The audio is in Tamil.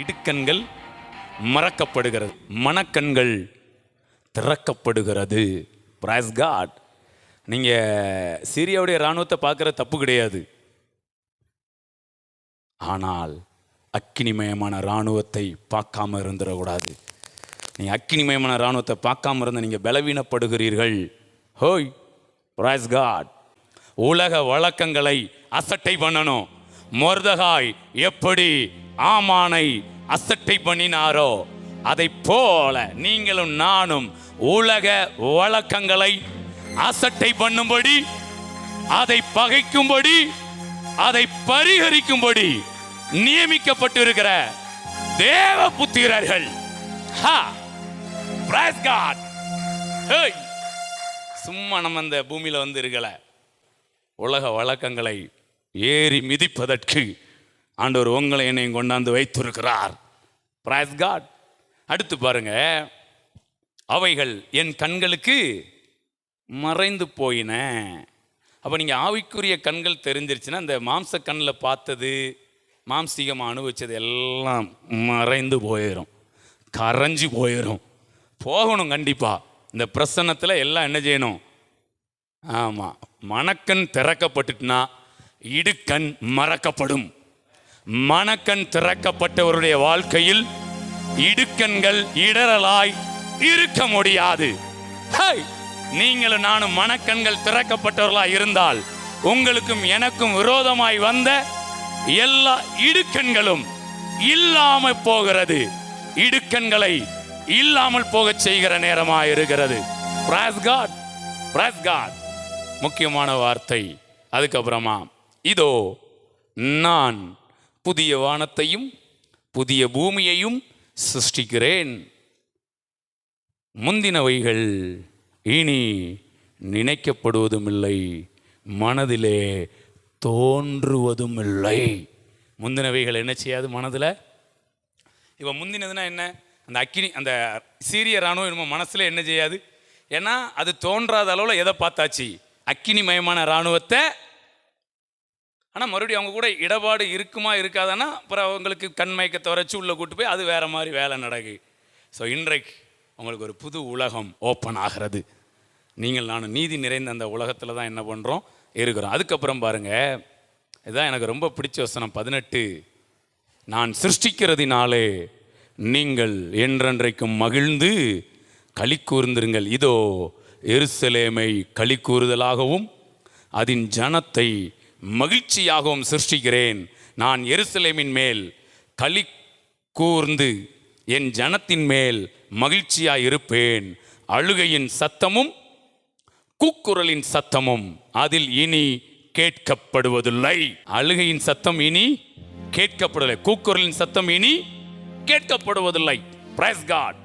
இடுக்கண்கள் மறக்கப்படுகிறது. மனக்கண்கள் திறக்கப்படுகிறது. பிரைஸ் காட் நீங்கள் சிரியாவுடைய இராணுவத்தை பார்க்குற தப்பு கிடையாது. ஆனால் அக்கினிமயமான இராணுவத்தை பார்க்காம இருந்துடக்கூடாது. நீங்கள் அக்கினிமயமான இராணுவத்தை பார்க்காம இருந்த நீங்கள் பலவீனப்படுகிறீர்கள். ஹோய் பிரைஸ் காட் உலக வழக்கங்களை அசட்டை பண்ணணும். மொர்தகாய் எப்படி ஆமானை அசட்டை பண்ணினாரோ? அதை போல நீங்களும் நானும் உலக வழக்கங்களை அசட்டை பண்ணும்படி அதை பகைக்கும்படி அதை பரிகரிக்கும்படி நியமிக்கப்பட்டிருக்கிற தேவ புத்திரர்கள். ஹேய்! சும்மா நம்ம அந்த பூமியில வந்து இருக்கல. உலக வழக்கங்களை ஏறி மிதிப்பதற்கு ஆண்டவர் உங்களை என்னையும் கொண்டாந்து வைத்திருக்கிறார். பிரைஸ் காட் அடுத்து பாருங்க. அவைகள் என் கண்களுக்கு மறைந்து போயின. அப்போ நீங்கள் ஆவிக்குரிய கண்கள் தெரிஞ்சிருச்சுன்னா இந்த மாம்ச கண்ணில் பார்த்தது மாம்சீகமாக அனுபவிச்சது எல்லாம் மறைந்து போயிடும் கரைஞ்சு போயிடும் போகணும் கண்டிப்பாக இந்த பிரசன்னத்தில் எல்லாம் என்ன செய்யணும்? ஆமாம் மணக்கண் திறக்கப்பட்டுட்டுனா இடுக்கண் மறக்கப்படும். மணக்கண் திறக்கப்பட்டவருடைய வாழ்க்கையில் இடுக்கண்கள் இடரலாய் இருக்க முடியாது. ஹை! நீங்களும் நானும் மணக்கண்கள் திறக்கப்பட்டவர்களாய் இருந்தால் உங்களுக்கும் எனக்கும் விரோதமாய் வந்த எல்லா இடுக்கண்களும் இல்லாம போகிறது. இடுக்கண்களை இல்லாமல் போகச் செய்கிற நேரமாய் இருக்கிறது. முக்கியமான வார்த்தை. அதுக்கப்புறமா இதோ நான் புதிய வானத்தையும் புதிய பூமியையும் சிருஷ்டிக்கிறேன். முந்தினவைகள் இனி நினைக்கப்படுவதும் இல்லை மனதிலே தோன்றுவதும் இல்லை முந்தினவைகள் என்ன செய்யாது மனதில்? இப்போ முந்தினதுன்னா என்ன? அந்த அக்கினி அந்த சீரிய ராணுவம் நம்ம மனசில் என்ன செய்யாது? ஏன்னா அது தோன்றாத அளவில் எதை பார்த்தாச்சு? அக்கினிமயமான இராணுவத்தை ஆனால் மறுபடியும் அவங்க கூட இடபாடு இருக்குமா இருக்காதானா அப்புறம் அவங்களுக்கு கண்மயக்கத்தை துறைச்சி உள்ளே கூட்டு போய் அது வேறு மாதிரி வேலை நடக்கு ஸோ இன்றைக்கு உங்களுக்கு ஒரு புது உலகம் ஓப்பன் ஆகிறது. நீங்கள் நான் நீதி நிறைந்த அந்த உலகத்தில் தான் என்ன பண்ணுறோம் இருக்கிறோம். அதுக்கப்புறம் பாருங்கள் இதுதான் எனக்கு ரொம்ப பிடிச்ச வசனம் பதினெட்டு. நான் சிருஷ்டிக்கிறதினாலே நீங்கள் என்றென்றைக்கும் மகிழ்ந்து களி கூர்ந்திருங்கள். இதோ எருசலேமை களி கூறுதலாகவும் அதன் ஜனத்தை மகிழ்ச்சியாகவும் சிருஷ்டிக்கிறேன். நான் எருசலேமின் மேல் களி கூர்ந்து என் ஜனத்தின் மேல் மகிழ்ச்சியாய் இருப்பேன். அழுகையின் சத்தமும் கூக்குரலின் சத்தமும் அதில் இனி கேட்கப்படுவதில்லை. அழுகையின் சத்தம் இனி கேட்கப்படவில்லை. கூக்குரலின் சத்தம் இனி கேட்கப்படுவதில்லை. Price God